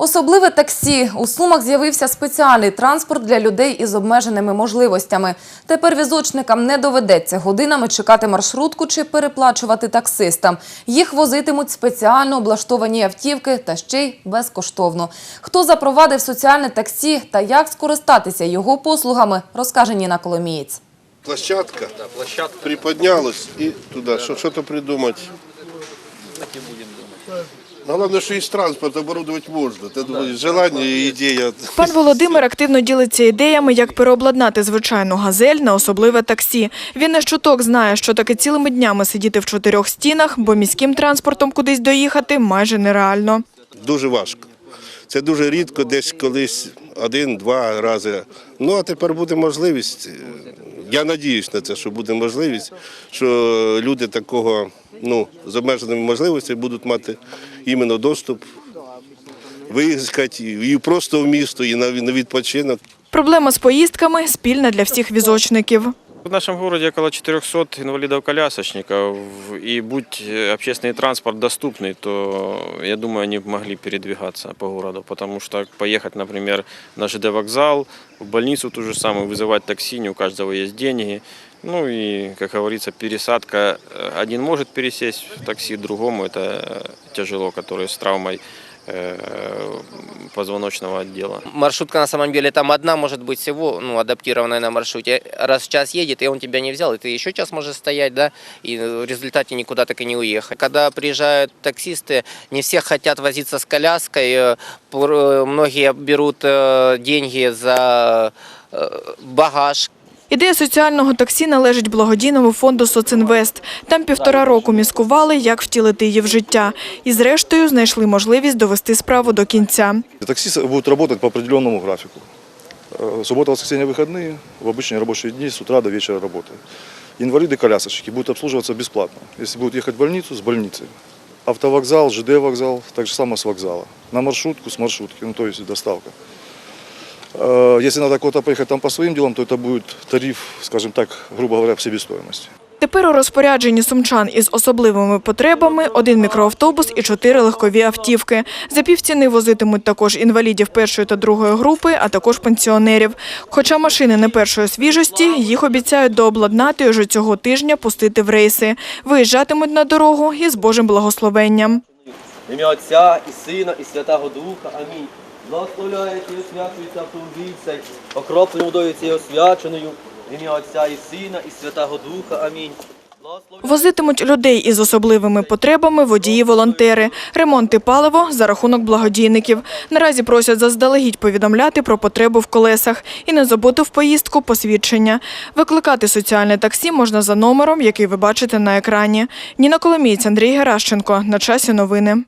Особливе таксі. У Сумах з'явився спеціальний транспорт для людей із обмеженими можливостями. Тепер візочникам не доведеться годинами чекати маршрутку чи переплачувати таксистам. Їх возитимуть спеціально облаштовані автівки та ще й безкоштовно. Хто запровадив соціальне таксі та як скористатися його послугами, розкаже Ніна Коломієць. Площадка, приподнялась и туда, что- что-то придумать. Но що із транспорт, оборудувати можна. Це думаю, желання і ідея. Пан Володимир активно ділиться ідеями, як переобладнати звичайну газель на особливе таксі. Він не щоток знає, що таке цілими днями сидіти в чотирьох стінах, бо міським транспортом кудись доїхати майже нереально. Дуже важко. Це дуже рідко, десь колись один-два рази. Ну а тепер буде можливість. Я надіюсь на це, що буде можливість, що люди такого ну, з обмеженими можливостями будуть мати іменно доступ виїхати і просто в місто, і на відпочинок. Проблема з поїздками спільна для всіх візочників. В нашем городе около 400 инвалидов-колясочников, и будь э, общественный транспорт доступный, то, я думаю, они бы могли передвигаться по городу, потому что поехать, например, на ЖД вокзал, в больницу ту же самую, вызывать такси, не у каждого есть деньги. Ну и, как говорится, пересадка. Э, Один может пересесть в такси, другому это э, тяжело, который с травмой э, позвоночного отдела. Маршрутка на самом деле там одна может быть всего, ну, адаптированная на маршруте. Раз в час едет, и он тебя не взял, и ты еще час можешь стоять, да, и в результате никуда так и не уехать. Когда приезжают таксисты, не все хотят возиться с коляской, э, пор- многие берут э, деньги за э, багаж, Ідея соціального таксі належить благодійному фонду «Соцінвест». Там півтора року міскували, як втілити її в життя. І зрештою знайшли можливість довести справу до кінця. Таксисты будут работать по определенному графику. Э, Суббота, воскресенье, выходные, в обычные рабочие дни с утра до вечера работают. Инвалиды-колясочники будут обслуживаться бесплатно. Если будут ехать в больницу, с больницы. Автовокзал, ЖД вокзал, так же самое с вокзала. На маршрутку, с маршрутки, ну то есть доставка. Э, Если надо куда-то поехать там по своим делам, то это будет тариф, скажем так, грубо говоря, в себестоимости. Тепер у розпорядженні сумчан із особливими потребами один мікроавтобус і чотири легкові автівки. За півціни возитимуть також інвалідів першої та другої групи, а також пенсіонерів. Хоча машини не першої свіжості, їх обіцяють дообладнати і вже цього тижня пустити в рейси. Виїжджатимуть на дорогу із Божим благословенням. Ім'я Отця і Сина, і Святого Духа. Амінь. Благословляється і освячується автомобіль цей, окропленою водою цією освяченою. В ім'я Отця і Сина, і Святого Духа. Амінь. Возитимуть людей із особливими потребами водії-волонтери. Ремонти паливо за рахунок благодійників. Наразі просять заздалегідь повідомляти про потребу в колесах і не забути в поїздку посвідчення. Викликати соціальне таксі можна за номером, який ви бачите на екрані. Ніна Коломієць, Андрій Геращенко. На часі новини.